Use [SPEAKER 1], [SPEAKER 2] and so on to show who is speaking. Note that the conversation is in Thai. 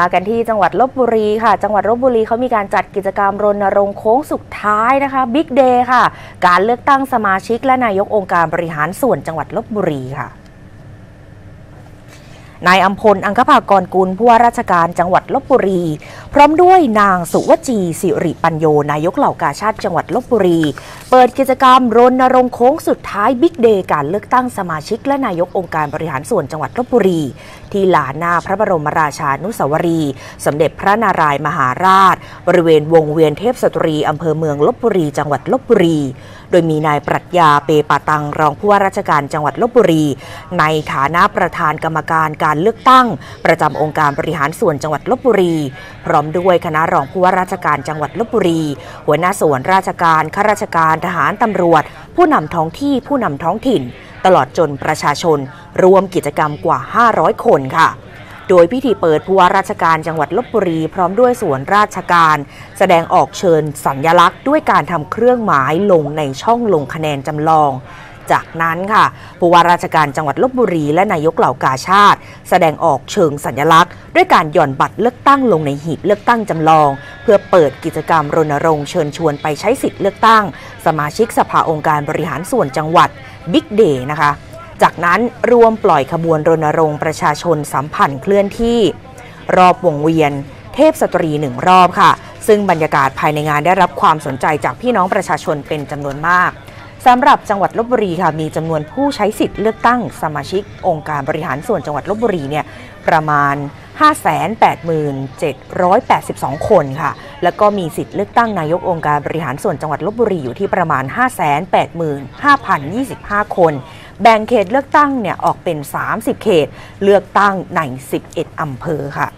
[SPEAKER 1] มากันที่จังหวัดลบบุรีค่ะ จังหวัดลบบุรีเขามีการจัดกิจกรรมรณรงค์โค้งสุดท้ายนะคะบิ๊กเดย์ค่ะ การเลือกตั้งสมาชิกและนายกองค์การบริหารส่วนจังหวัดลบบุรีค่ะนายอัมพล อังคภากรกุลผู้ว่าราชการจังหวัดลบบุรี พร้อมด้วยนางสุวจีสิริปัญโย นายกเหล่ากาชาติจังหวัดลบบุรี เปิดกิจกรรมรณรงค์โค้งสุดท้ายบิ๊กเดย์การเลือกตั้งสมาชิก และนายกองค์การบริหารส่วนจังหวัดลบบุรี ที่ลานหน้าพระบรมราชานุสาวรี สมเด็จพระนารายมหาราช บริเวณวงเวียนเทพสตรีอำเภอเมืองลบบุรี จังหวัดลบบุรี โดยมีนายปรัชญาเปปาตังรองผู้ว่าราชการจังหวัดลบบุรี ในฐานะประธานกรรมการการเลือกตั้ง ประจำองค์การบริหารส่วนจังหวัดลบบุรีพร้อมด้วยคณะรองผู้ว่าราชการจังหวัดลบบุรี หัวหน้าส่วนราชการข้าราชการทหารตำรวจ ผู้นำท้องที่ผู้นำท้องถิ่น ตลอดจนประชาชน รวมกิจกรรมกว่า 500 คนค่ะโดยพิธีเปิดผู้ว่าราชการจังหวัดลบบุรี พร้อมด้วยส่วนราชการ แสดงออกเชิญสัญญลักษณ์ ด้วยการทำเครื่องหมายลงในช่องลงคะแนนจำลอง จากนั้นค่ะผู้ว่าราชการจังหวัดลบบุรีและนายกเหล่ากาชาติ แสดงออกเชิงสัญลักษณ์ ด้วยการหย่อนบัตรเลือกตั้งลงในหีบเลือกตั้งจำลอง เพื่อเปิดกิจกรรมรณรงค์เชิญชวนไปใช้สิทธิ์เลือกตั้ง สมาชิกสภาองค์การบริหารส่วนจังหวัดบิ๊กเดย์นะคะจากนั้นรวมปล่อยขบวนรณรงค์ประชาชนสัมพันธ์เคลื่อนที่ รอบวงเวียน เทพสตรีหนึ่งรอบค่ะ ซึ่งบรรยากาศภายในงานได้รับความสนใจจากพี่น้องประชาชนเป็นจำนวนมาก สำหรับจังหวัดลบบุรีค่ะมีจำนวนผู้ใช้สิทธิ์เลือกตั้งสมาชิกองค์การบริหารส่วนจังหวัดลบบุรีเนี่ยประมาณ 587,782 คนค่ะ แล้วก็มีสิทธิ์เลือกตั้งนายกองค์การบริหารส่วนจังหวัดลบบุรีอยู่ที่ประมาณ 585,025 คน แบ่งเขตเลือกตั้งเนี่ยออกเป็น 30 เขต เลือกตั้งใน 11 อำเภอค่ะ